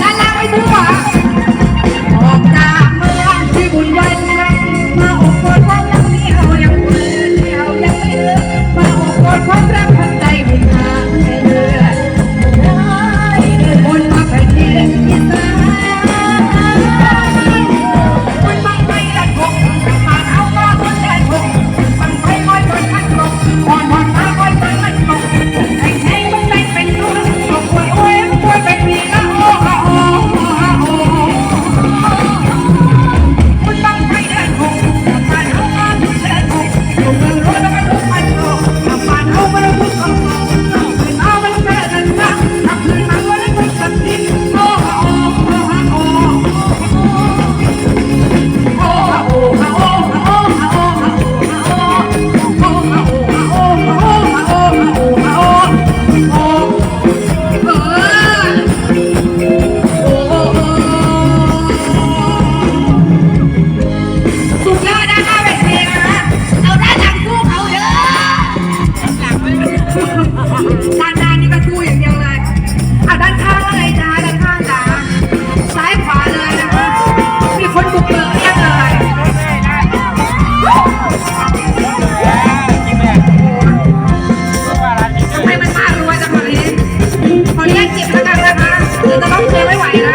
ด้าล่างไปถึงวาออกจากเมืองที่บุญไว้ เลยจ้าด้านข้างจ้าซ้ายขวาเลยนะมีคนบุกเบิกเรีเลยให้มันมารัวจังเลยขออนุญาจิบแล้วกันนะคะคือจะต้องเคลมไวน